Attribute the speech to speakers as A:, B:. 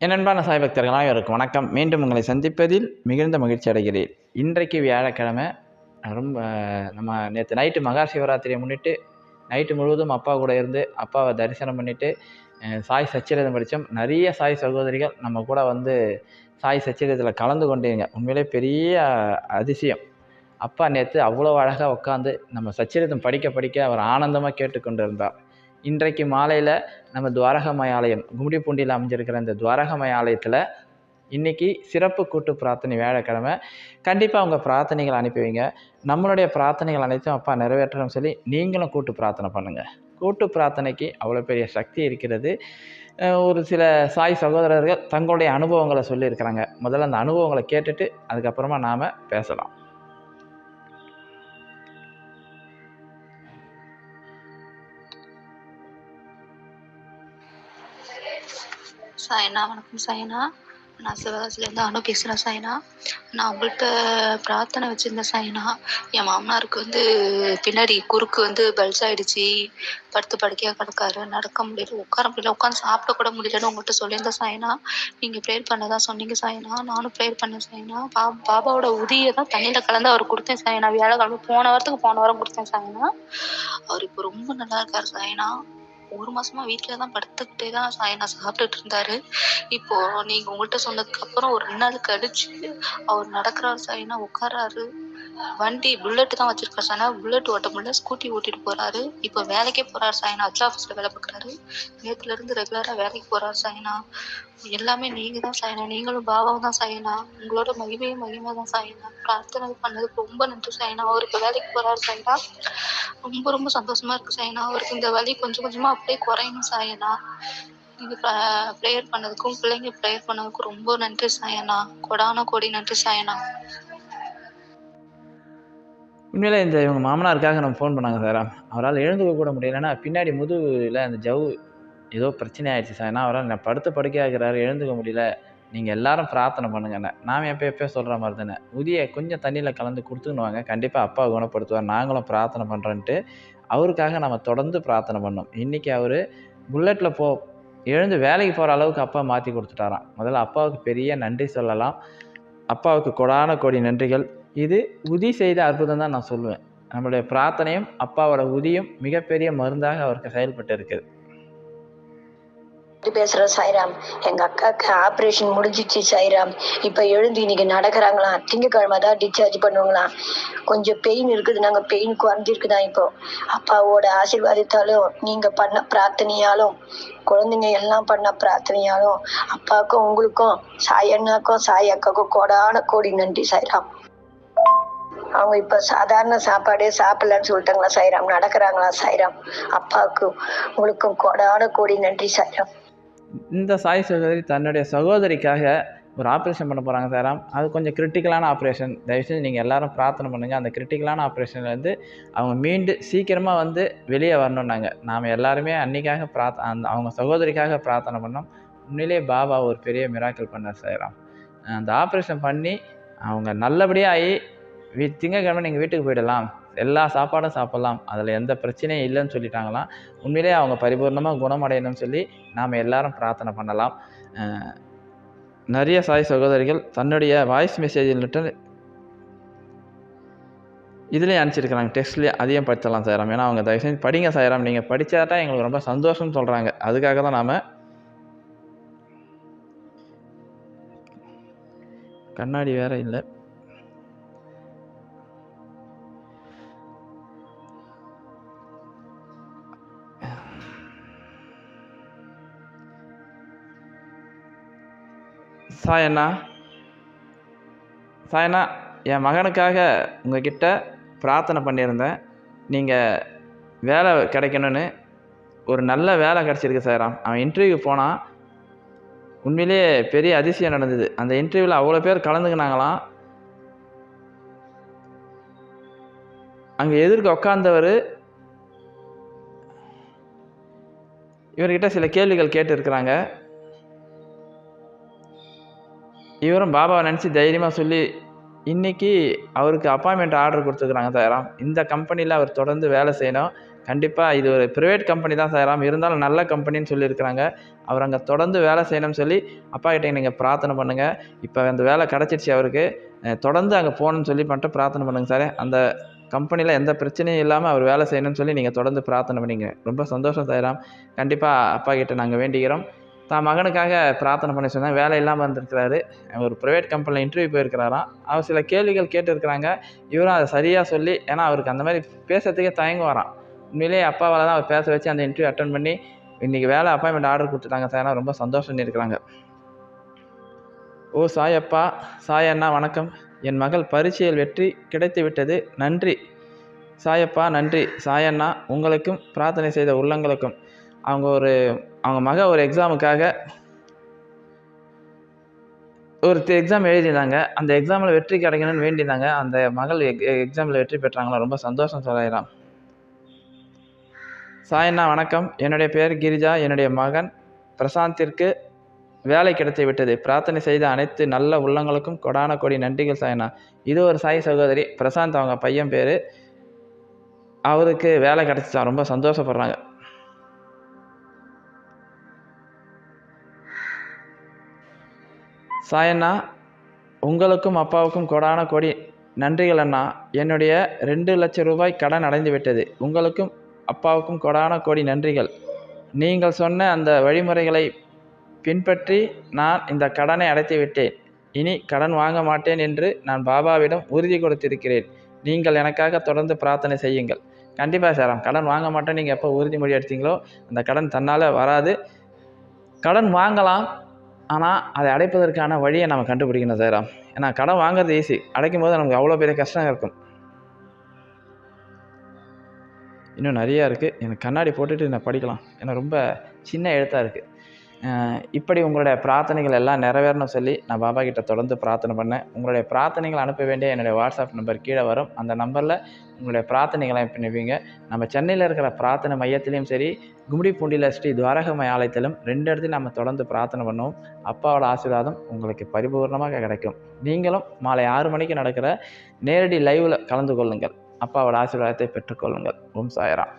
A: என் அன்பான சாய்பக்தர்களாக இருக்கும். வணக்கம். மீண்டும் உங்களை சந்திப்பதில் மிகுந்த மகிழ்ச்சி அடைகிறேன். இன்றைக்கு வியாழக்கிழமை ரொம்ப நம்ம நேற்று நைட்டு மகா சிவராத்திரியை முன்னிட்டு நைட்டு முழுவதும் அப்பா கூட இருந்து அப்பாவை தரிசனம் பண்ணிவிட்டு சாய் சச்சரிதம் படித்தோம். நிறைய சாய் சகோதரிகள் நம்ம கூட வந்து சாய் சச்சரிதத்தில் கலந்து கொண்டீங்க உண்மையிலே பெரிய அதிசயம். அப்பா நேற்று அவ்வளோ அழகாக உட்காந்து நம்ம சச்சரிதம் படிக்க படிக்க அவர் ஆனந்தமாக கேட்டுக்கொண்டு இருந்தார் இன்றைக்கு மாலையில் நம்ம துவாரகமய ஆலயம் கும்மிடிப்பூண்டியில் அமைஞ்சிருக்கிற இந்த துவாரகமய ஆலயத்தில் இன்றைக்கி சிறப்பு கூட்டு பிரார்த்தனை வியாழக்கிழமை. கண்டிப்பாக உங்கள் பிரார்த்தனைகள் அனுப்பி வைங்க. நம்மளுடைய பிரார்த்தனைகள் அனைத்தும் அப்பா நிறைவேற்றணும் சொல்லி நீங்களும் கூட்டு பிரார்த்தனை பண்ணுங்கள் கூட்டு பிரார்த்தனைக்கு அவ்வளோ பெரிய சக்தி இருக்கிறது. ஒரு சில சாய் சகோதரர்கள் தங்களுடைய அனுபவங்களை சொல்லியிருக்கிறாங்க. முதல்ல அந்த அனுபவங்களை கேட்டுட்டு அதுக்கப்புறமா நாம் பேசலாம்.
B: சாய்னா வணக்கம் சாய்னா. நான் சிவகாசிலேருந்து அனு பேசுகிறேன் சாய்னா. நான் உங்கள்கிட்ட பிரார்த்தனை வச்சுருந்தேன் சாய்னா. என் மாமனாருக்கு வந்து பின்னாடி குறுக்கு வந்து பல்ஸ் ஆயிடுச்சு. படுத்து படுக்கையாக கிடக்காரு. நடக்க முடியல. உட்கார முடியல. உட்காந்து சாப்பிட கூட முடியலன்னு உங்கள்கிட்ட சொல்லியிருந்தேன் சாய்னா. நீங்கள் ப்ரேயர் பண்ணதான் சொன்னீங்க சாய்னா. நானும் ப்ரேயர் பண்ணேன் சாய்னா. பா பாபாவோட உதியை தான் தண்ணியில் கலந்து அவர் கொடுத்தேன் சாய்னா. வியாழக்கிழமை போன வாரத்துக்கு போன வாரம் கொடுத்தேன் சாய்னா. அவர் இப்போ ரொம்ப நல்லா இருக்கார் சாய்னா. ஒரு மாசமா வீட்டில தான் படுத்துக்கிட்டே தான் சாயனா சாப்பிட்டுட்டு இருந்தாரு. இப்போ நீங்க உங்கள்கிட்ட சொன்னதுக்கு அப்புறம் ஒரு ரெண்டு நாள் கழிச்சு அவர் நடக்கிறாரு சாயனா உட்காராரு வண்டி புல்லட் தான் வச்சிருக்காரு சாயனா புல்லட் ஓட்ட முடியல ஸ்கூட்டி ஓட்டிட்டு போறாரு இப்போ வேலைக்கே போறாரு சாயனா அச்சா ஆஃபீஸ்ல வேலை பார்க்குறாரு நேத்துல இருந்து ரெகுலரா வேலைக்கு போறாரு சாயனா எல்லாமே நீங்க தான் சாயனா நீங்களும் பாபாவும் தான் சாயனா உங்களோட மகிமையும் மகிமை தான் சாயனா பிரார்த்தனை பண்ணதுக்கு ரொம்ப நன்றி சாயனா அவர் இப்போ வேலைக்கு போறாரு சாயனா ரொம்ப ரொம்ப சந்தோஷமா இருக்கு சாயனா அவருக்கு இந்த வலி கொஞ்சம் கொஞ்சமா அப்படியே குறையணும் சாயனா நீங்க ப்ரேயர் பண்ணதுக்கும் பிள்ளைங்க ப்ரேயர் பண்ணதுக்கும் ரொம்ப நன்றி சாயனா கொடான கோடி நன்றி சாயனா
A: உண்மையிலே இந்த இவங்க மாமனாருக்காக நம்ம ஃபோன் பண்ணாங்க சார் அவரால் எழுந்துக்க கூட முடியலன்னா பின்னாடி முதுகில் அந்த ஜவு ஏதோ பிரச்சனை ஆயிடுச்சு சார் ஏன்னா அவரால் நான் படுத்து படுக்கையாகிறாரு எழுந்துக்க முடியல. நீங்கள் எல்லாரும் பிரார்த்தனை பண்ணுங்கண்ணே நாம் எப்போ எப்போ சொல்கிற மாதிரி தானே. உதியை கொஞ்சம் தண்ணியில் கலந்து கொடுத்துன்னு கண்டிப்பாக அப்பா குணப்படுத்துவார். நாங்களும் பிரார்த்தனை பண்ணுறோன்ட்டு அவருக்காக நம்ம தொடர்ந்து பிரார்த்தனை பண்ணோம். இன்றைக்கி அவர் புல்லட்டில் போ எழுந்து வேலைக்கு போகிற அளவுக்கு அப்பா மாற்றி கொடுத்துட்டாராம். முதல்ல அப்பாவுக்கு பெரிய நன்றி சொல்லலாம். அப்பாவுக்கு கொடான கோடி நன்றிகள். இது உதி செய்த அற்புதம் தான் நான் சொல்லுவேன். நம்மளுடைய பிரார்த்தனையும் அப்பாவோட உதியும் மிகப்பெரிய மருந்தாக அவருக்கு செயல்பட்டு இருக்குது
C: பேசுற சாய்ராம். எங்க அக்காக்கு ஆபரேஷன் முடிஞ்சிச்சு சாய்ராம். இப்ப எழுந்து இன்னைக்கு நடக்கிறாங்களாம் திங்கக்கிழமை தான் டிஸ்சார்ஜ் பண்ணுவாங்களாம். கொஞ்சம் பெயின் இருக்குது நாங்க பெயின் குறைஞ்சிருக்குதான் இப்போ. அப்பாவோட ஆசீர்வாதத்தாலும் நீங்க பண்ண பிரார்த்தனையாலும் குழந்தைங்க எல்லாம் பண்ண பிரார்த்தனையாலும் அப்பாவுக்கும் உங்களுக்கும் சாய் அண்ணாக்கும் சாய் அக்காவுக்கும் கோடான கோடி நன்றி சாய்ராம். அவங்க இப்ப சாதாரண சாப்பாடே சாப்பிடலன்னு சொல்லிட்டாங்களா சாய்ராம் நடக்கிறாங்களா சாய்ராம் அப்பாவுக்கு உங்களுக்கும் கோடான கோடி நன்றி சாய்ராம்
A: இந்த சாய் சகோதரி தன்னுடைய சகோதரிக்காக ஒரு ஆப்ரேஷன் பண்ண போகிறாங்க சாராம். அது கொஞ்சம் கிரிட்டிக்கலான ஆப்ரேஷன் தயவுசெய்து நீங்கள் எல்லாரும் பிரார்த்தனை பண்ணுங்கள் அந்த கிரிட்டிக்கலான ஆப்ரேஷன்லேருந்து அவங்க மீண்டு சீக்கிரமாக வந்து வெளியே வரணுன்னாங்க நாம் எல்லாருமே அன்றைக்காக பிரார்த்த அந்த அவங்க சகோதரிக்காக பிரார்த்தனை பண்ணோம். உண்மையிலே பாபா ஒரு பெரிய மிராக்கல் பண்ணார் சாராம். அந்த ஆப்ரேஷன் பண்ணி அவங்க நல்லபடியாக ஆகி திங்கக்கிழமை நீங்கள் வீட்டுக்கு போயிடலாம். எல்லா சாப்பாடும் சாப்பிட்லாம். அதில் எந்த பிரச்சனையும் இல்லைன்னு சொல்லிட்டாங்களாம் உண்மையிலே அவங்க பரிபூர்ணமாக குணமடையணும்னு சொல்லி நாம் எல்லாரும் பிரார்த்தனை பண்ணலாம். நிறைய சாய் சகோதரிகள் தன்னுடைய வாய்ஸ் மெசேஜில் இதுலேயும் அனுப்பிச்சிருக்கிறாங்க. டெஸ்ட்லேயே அதையும் படித்தலாம் சாயராம். ஏன்னா அவங்க தயவு செஞ்சு படிங்க சாயராம். நீங்கள் படித்தாதான் எங்களுக்கு ரொம்ப சந்தோஷம்னு சொல்கிறாங்க அதுக்காக தான் நாம் கண்ணாடி வேறு இல்லை. சாயண்ணா. சாயண்ணா என் மகனுக்காக உங்ககிட்ட பிரார்த்தனை பண்ணியிருந்தேன். நீங்கள் வேலை கிடைக்கணும்னு ஒரு நல்ல வேலை கிடச்சிருக்கு சாராம் அவன் இன்டர்வியூ போனான் உண்மையிலேயே பெரிய அதிசயம் நடந்தது. அந்த இன்டர்வியூவில் அவ்வளோ பேர் கலந்துக்கினாங்களாம். அங்கே எதிர்க்க உட்காந்தவர் இவர்கிட்ட சில கேள்விகள் கேட்டிருக்கிறாங்க. இவரும் பாபாவை நினச்சி தைரியமாக சொல்லி இன்றைக்கி அவருக்கு அப்பாயின்மெண்ட் ஆர்டர் கொடுத்துருக்குறாங்க சாயராம் இந்த கம்பெனியில் அவர் தொடர்ந்து வேலை செய்யணும். கண்டிப்பாக இது ஒரு ப்ரைவேட் கம்பெனி தான் சாயராம் இருந்தாலும் நல்ல கம்பெனின்னு சொல்லியிருக்கிறாங்க. அவர் அங்கே தொடர்ந்து வேலை செய்யணும்னு சொல்லி அப்பா கிட்டே நீங்கள் பிரார்த்தனை பண்ணுங்கள் இப்போ அந்த வேலை கிடச்சிருச்சு அவருக்கு. தொடர்ந்து அங்கே போகணும்னு சொல்லி மட்டும் பிரார்த்தனை பண்ணுங்கள் சார். அந்த கம்பெனியில் எந்த பிரச்சனையும் இல்லாமல் அவர் வேலை செய்யணும்னு சொல்லி நீங்கள் தொடர்ந்து பிரார்த்தனை பண்ணிங்க. ரொம்ப சந்தோஷம் சாயராம் கண்டிப்பாக அப்பா கிட்டே நாங்கள் வேண்டிக்கிறோம். தான் மகனுக்காக பிரார்த்தனை பண்ண சொன்னேன் வேலை இல்லாமல் இருந்திருக்கிறாரு. ஒரு ப்ரைவேட் கம்பெனியில் இன்டர்வியூ போயிருக்கிறாராம். அவர் சில கேள்விகள் கேட்டிருக்கிறாங்க. இவரும் அதை சரியாக சொல்லி ஏன்னா அவருக்கு அந்த மாதிரி பேசுறதுக்கே தயங்குவாராம். உண்மையிலேயே அப்பாவால் தான் அவர் பேச வச்சு அந்த இன்டர்வியூ அட்டன் பண்ணி இன்றைக்கி வேலை அப்பாயின்மெண்ட் ஆர்டர் கொடுத்துட்டாங்க சார். ரொம்ப சந்தோஷம் இருக்கிறாங்க ஓ சாயப்பா சாய் அண்ணா வணக்கம். என் மகள் பரீட்சையில் வெற்றி கிடைத்து விட்டது. நன்றி. சாயப்பா நன்றி. சாயண்ணா உங்களுக்கும் பிரார்த்தனை செய்த உள்ளங்களுக்கும். அவங்க ஒரு அவங்க மக ஒரு எக்ஸாமுக்காக ஒரு எக்ஸாம் எழுதியிருந்தாங்க. அந்த எக்ஸாமில் வெற்றி கிடைக்கணும்னு வேண்டியிருந்தாங்க. அந்த மகள் எக்ஸாமில் வெற்றி பெற்றாங்களா? ரொம்ப சந்தோஷம் சொல்லிடலாம் சாயண்ணா வணக்கம். என்னுடைய பெயர் கிரிஜா. என்னுடைய மகன் பிரசாந்திற்கு வேலை கிடைத்து விட்டது. பிரார்த்தனை செய்த அனைத்து நல்ல உள்ளங்களுக்கும் கொடான கொடி நன்றிகள் சாயண்ணா. இது ஒரு சாய் சகோதரி. பிரசாந்த் அவங்க பையன் பேர். அவருக்கு வேலை கிடச்சிச்சான் ரொம்ப சந்தோஷப்படுறாங்க. சாயண்ணா உங்களுக்கும் அப்பாவுக்கும் கொடான கொடி நன்றிகள் அண்ணா. என்னுடைய ரெண்டு லட்சம் ரூபாய் கடன் அடைந்து விட்டது. உங்களுக்கும் அப்பாவுக்கும் கொடான கோடி நன்றிகள். நீங்கள் சொன்ன அந்த வழிமுறைகளை பின்பற்றி நான் இந்த கடனை அடைத்து விட்டேன். இனி கடன் வாங்க மாட்டேன் என்று நான் பாபாவிடம் உறுதி கொடுத்திருக்கிறேன். நீங்கள் எனக்காக தொடர்ந்து பிரார்த்தனை செய்யுங்கள். கண்டிப்பாக சார் கடன் வாங்க மாட்டேன் நீங்கள் எப்போ உறுதிமொழி எடுத்தீங்களோ அந்த கடன் தன்னால் வராது. கடன் வாங்கலாம் ஆனால் அதை அடைப்பதற்கான வழியை நம்ம கண்டுபிடிக்கணும் சார். ஏன்னா கடன் வாங்குறது ஈஸி அடைக்கும் போது நமக்கு அவ்வளோ பெரிய கஷ்டம் இருக்கும். இன்னும் நிறையா இருக்குது எனக்கு கண்ணாடி போட்டுட்டு நான் படிக்கலாம். ஏன்னா ரொம்ப சின்ன எழுத்தாக இருக்குது இப்படி உங்களுடைய பிரார்த்தனைகள் எல்லாம் நிறைவேறணும் சொல்லி நான் பாபா கிட்ட தொடர்ந்து பிரார்த்தனை பண்ணேன். உங்களுடைய பிரார்த்தனைகள் அனுப்ப வேண்டிய என்னுடைய வாட்ஸ்அப் நம்பர் கீழே வரும். அந்த நம்பரில் உங்களுடைய பிரார்த்தனைகளை பண்ணுவீங்க நம்ம சென்னையில் இருக்கிற பிரார்த்தனை மையத்திலையும் சரி கும்மிடிப்பூண்டியில் ஸ்ரீ துவாரகமய ஆலயத்திலும் ரெண்டு இடத்தையும் நம்ம தொடர்ந்து பிரார்த்தனை பண்ணுவோம். அப்பாவோட ஆசீர்வாதம் உங்களுக்கு பரிபூர்ணமாக கிடைக்கும். நீங்களும் மாலை ஆறு மணிக்கு நடக்கிற நேரடி லைவில் கலந்து கொள்ளுங்கள். அப்பாவோட ஆசீர்வாதத்தை பெற்றுக்கொள்ளுங்கள் ஓம் சாயராம்.